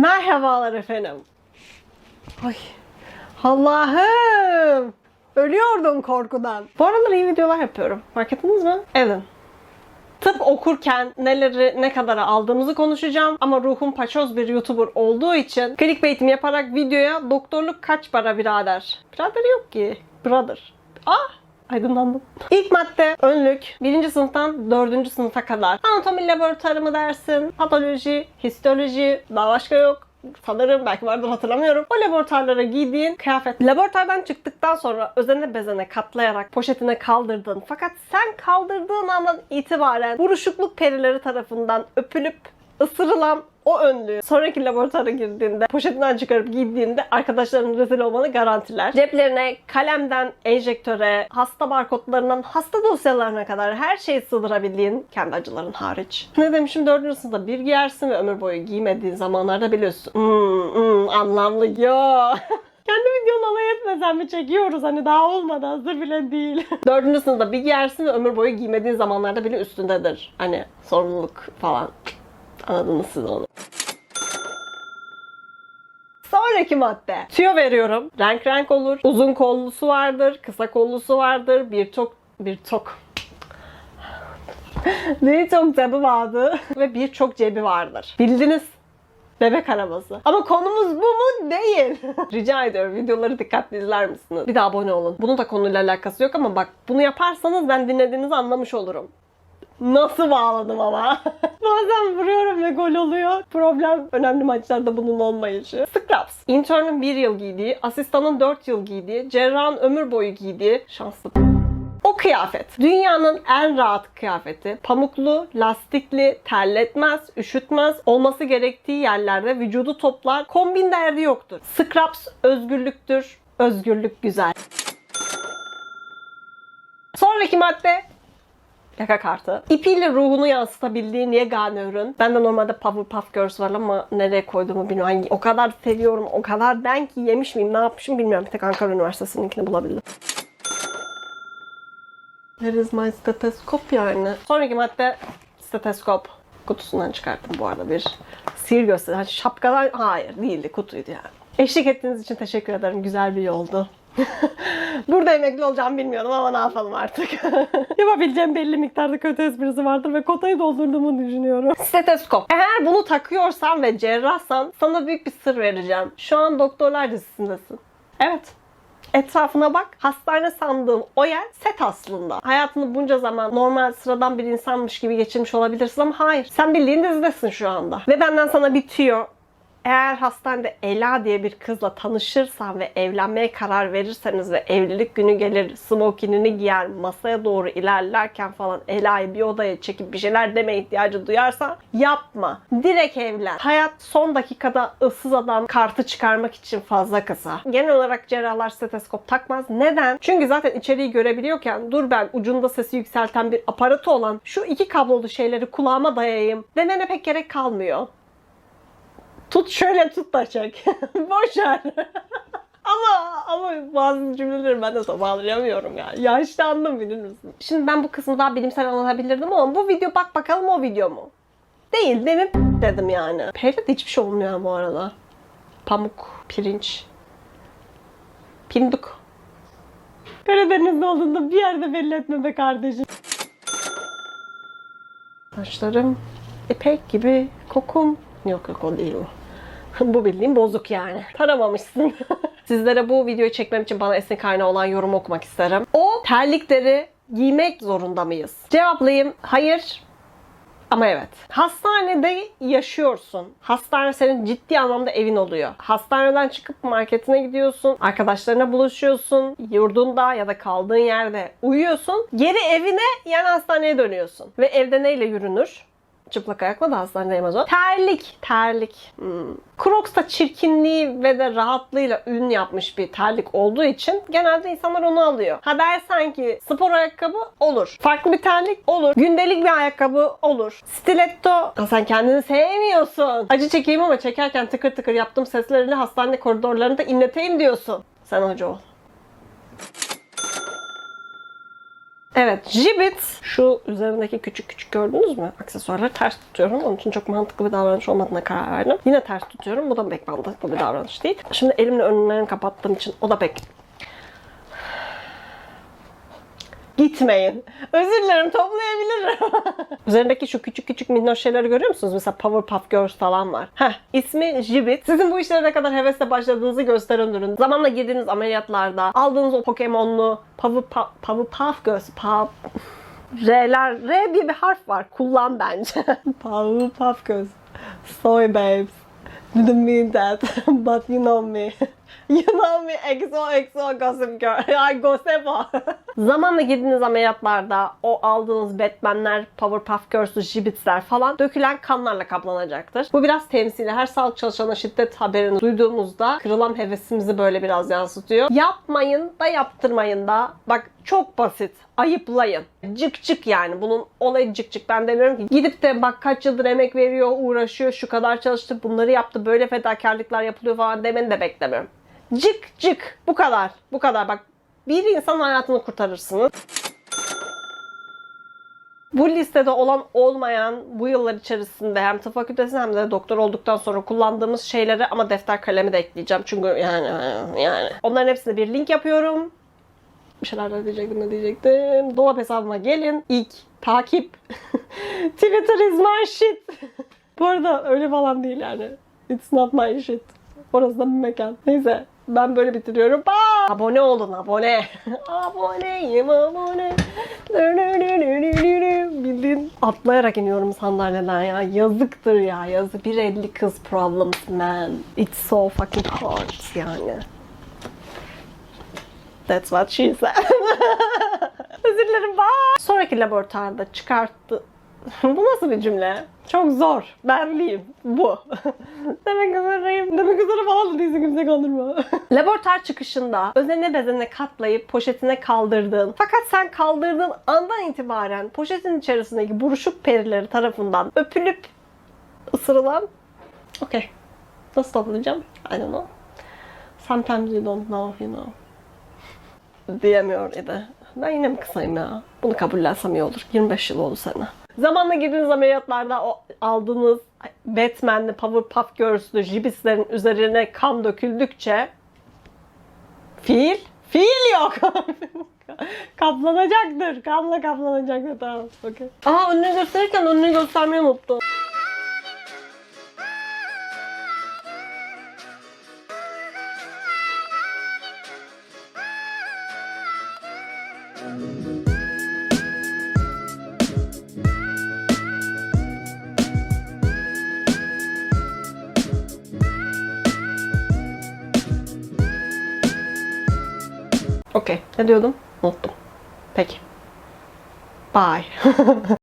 Merhabalar efendim. Ay Allah'ım. Ölüyordum korkudan. Bu aralar iyi videolar yapıyorum. Fark ettiniz mi? Edin. Tıp okurken neleri ne kadara aldığımızı konuşacağım. Ama ruhum paçoz bir YouTuber olduğu için clickbait'imi yaparak videoya doktorluk kaç para birader? Birader yok ki. Brother. Ah! Aydınlandım. İlk madde önlük. Birinci sınıftan dördüncü sınıfa kadar. Anatomi laboratuvarı mı dersin? Patoloji, histoloji, daha başka yok sanırım belki vardır hatırlamıyorum. O laboratuvarlara giydiğin kıyafet. Laboratuvardan çıktıktan sonra özene bezene katlayarak poşetine kaldırdın. Fakat sen kaldırdığın andan itibaren buruşukluk perileri tarafından öpülüp ısırılan o önlüğü sonraki laboratuvara girdiğinde, poşetinden çıkarıp giydiğinde arkadaşlarının rezil olmanı garantiler. Ceplerine kalemden enjektöre, hasta barkodlarından hasta dosyalarına kadar her şeyi sığdırabildiğin kendi acıların hariç. Ne demişim dördüncü sınıfta bir giyersin ve ömür boyu giymediğin zamanlarda biliyorsun. Hmm, hmm, anlamlı yo. Kendi videonu alay etmesen mi çekiyoruz hani daha olmadı hazır bile değil. Dördüncü sınıfta bir giyersin ve ömür boyu giymediğin zamanlarda bile üstündedir. Hani sorumluluk falan. Anladınız siz onu. Sonraki madde. Tüyo veriyorum. Renk renk olur. Uzun kollusu vardır. Kısa kollusu vardır. Birçok birçok birçok cebi vardı ve birçok cebi vardır. Bildiniz. Bebek arabası. Ama konumuz bu mu? Değil. Rica ediyorum videoları dikkatli izler misiniz? Bir de abone olun. Bunun da konuyla alakası yok ama bak bunu yaparsanız ben dinlediğinizi anlamış olurum. Nasıl bağladım ama? Bazen vuruyorum ve gol oluyor. Problem önemli maçlarda bunun olmayışı. Scraps. Intern'ın bir yıl giydiği, asistanın 4 yıl giydiği, cerrahın ömür boyu giydiği şanslı o kıyafet. Dünyanın en rahat kıyafeti. Pamuklu, lastikli, terletmez, üşütmez. Olması gerektiği yerlerde vücudu toplar. Kombin derdi yoktur. Scraps özgürlüktür. Özgürlük güzel. Sonraki madde Yaka kartı. İpiyle ruhunu yansıtabildiğin yegane ürün. Ben de normalde Powerpuff Girls var ama nereye koyduğumu bilmiyorum. O kadar seviyorum, o kadar ben ki yemiş miyim, ne yapmışım bilmiyorum. Bir tek Ankara Üniversitesi'ninkini bulabildim. Where is my stethoscope yani? Sonraki madde stetoskop. Kutusundan çıkarttım bu arada bir sihir gösteri. Hani şapkadan hayır değildi kutuydu yani. Eşlik ettiğiniz için teşekkür ederim. Güzel bir yoldu. Burada emekli olacağım bilmiyordum ama ne yapalım artık. Yapabileceğim belli miktarda kötü esprisi vardır ve kotayı doldurduğumu düşünüyorum. Stetoskop. Eğer bunu takıyorsan ve cerrahsan sana büyük bir sır vereceğim. Şu an doktorlar dizisindesin. Evet. Etrafına bak. Hastane sandığım o yer set aslında. Hayatını bunca zaman normal sıradan bir insanmış gibi geçirmiş olabilirsin ama hayır. Sen bildiğin dizidesin şu anda. Ve benden sana bir tüyo. Eğer hastanede Ela diye bir kızla tanışırsan ve evlenmeye karar verirseniz ve evlilik günü gelir smokinini giyer masaya doğru ilerlerken falan Ela'yı bir odaya çekip bir şeyler deme ihtiyacı duyarsan yapma. Direkt evlen. Hayat son dakikada ıssız adam kartı çıkarmak için fazla kısa. Genel olarak cerrahlar stetoskop takmaz. Neden? Çünkü zaten içeriği görebiliyorken dur ben ucunda sesi yükselten bir aparatı olan şu iki kablolu şeyleri kulağıma dayayayım demene pek gerek kalmıyor. Tut şöyle tut da çek. Boş ver. ama ama bazı cümleleri ben de toparlayamıyorum yani. Yaşlandım bilir misin? Şimdi ben bu kısmı daha bilimsel anlatabilirdim ama bu video bak bakalım o video mu? Değil değil mi? dedim yani. Peynirde de hiçbir şey olmuyor bu arada. Pamuk, pirinç, pinduk. Karadeniz'de olduğunda bir yerde belli etme be kardeşim. Saçlarım ipek gibi kokum. Yok yok o değil o. bu bildiğin bozuk yani. Taramamışsın. Sizlere bu videoyu çekmem için bana esin kaynağı olan yorum okumak isterim. O terlikleri giymek zorunda mıyız? Cevaplayayım. Hayır. Ama evet. Hastanede yaşıyorsun. Hastane senin ciddi anlamda evin oluyor. Hastaneden çıkıp marketine gidiyorsun. Arkadaşlarına buluşuyorsun. Yurdunda ya da kaldığın yerde uyuyorsun. Geri evine yani hastaneye dönüyorsun. Ve evde neyle yürünür? Çıplak ayakla da hastanede yemez o. Terlik. Terlik. Hmm. Crocs da çirkinliği ve de rahatlığıyla ün yapmış bir terlik olduğu için genelde insanlar onu alıyor. Ha dersen ki spor ayakkabı olur. Farklı bir terlik olur. Gündelik bir ayakkabı olur. Stiletto. Ha sen kendini sevmiyorsun. Acı çekeyim ama çekerken tıkır tıkır yaptığım seslerini hastane koridorlarında inleteyim diyorsun. Sen hoca ol. Evet, Jibbit. Şu üzerindeki küçük küçük gördünüz mü? Aksesuarları ters tutuyorum. Onun için çok mantıklı bir davranış olmadığına karar verdim. Yine ters tutuyorum. Bu da pek mantıklı bir davranış değil. Şimdi elimle önlerini kapattığım için o da pek Gitmeyin. Özür dilerim toplayabilirim. Üzerindeki şu küçük küçük minnoş şeyleri görüyor musunuz? Mesela Powerpuff Girls falan var. Heh, ismi Jibbit. Sizin bu işlere ne kadar hevesle başladığınızı gösteren ürün. Zamanla girdiğiniz ameliyatlarda aldığınız o Pokemon'lu Powerpuff, Powerpuff Girls, Pow... R'ler, R diye bir harf var. Kullan bence. Powerpuff Girls. Soy babes. Didn't mean that, but you know me. You know me, exo gossip girl. Ay gossip o. Zamanla girdiğiniz ameliyatlarda o aldığınız Batman'ler, Powerpuff Girls'ü, Jibbits'ler falan dökülen kanlarla kaplanacaktır. Bu biraz temsili. Her sağlık çalışanına şiddet haberini duyduğumuzda kırılan hevesimizi böyle biraz yansıtıyor. Yapmayın da yaptırmayın da. Bak çok basit. Ayıplayın. Cık cık yani. Bunun olayı cık cık. Ben demiyorum ki gidip de bak kaç yıldır emek veriyor, uğraşıyor, şu kadar çalıştı, bunları yaptı, böyle fedakarlıklar yapılıyor falan demeni de beklemiyorum. Cık cık. Bu kadar. Bu kadar. Bak bir insan hayatını kurtarırsınız. Bu listede olan olmayan bu yıllar içerisinde hem tıp fakültesinde hem de doktor olduktan sonra kullandığımız şeyleri ama defter kalemi de ekleyeceğim. Çünkü yani yani onların hepsine bir link yapıyorum. Bir şeyler de diyecektim ne diyecektim. Dolap hesabıma gelin. İlk takip. Twitter is my shit. Bu arada öyle falan değil yani. It's not my shit. Orası da bir mekan. Neyse ben böyle bitiriyorum. Bye. Abone olun abone. Aboneyim abone. Bildiğin atlayarak iniyorum sandalyeden ya. Yazıktır ya. Yazı 1.50 kız problems man. It's so fucking hard yani. That's what she said. Özür dilerim. Bye. Sonraki laboratuvarda çıkarttı. Bu nasıl bir cümle? Çok zor. Benliyim. Bu. Demek üzereyim. Demek üzere falan da değilsin kimse kandırma. Laboratuvar çıkışında özene bezene katlayıp poşetine kaldırdığın fakat sen kaldırdığın andan itibaren poşetin içerisindeki buruşuk perileri tarafından öpülüp ısırılan Okay. Nasıl toplayacağım? I don't know. Sometimes you don't know, you know. Diyemiyor idi. Ben yine mi kısayım ya? Bunu kabullensem iyi olur. 25 yıl oldu sana. Zamanla girdiğiniz ameliyatlarda o aldığınız Batman'li, Powerpuff Girls'lü jibislerin üzerine kan döküldükçe fiil, fiil yok. kaplanacaktır. Kanla kaplanacaktır. Tamam. Okay. Aa önünü gösterirken önünü göstermeyi unuttum. Okey. Ne diyordum? Unuttum. Peki. Bye.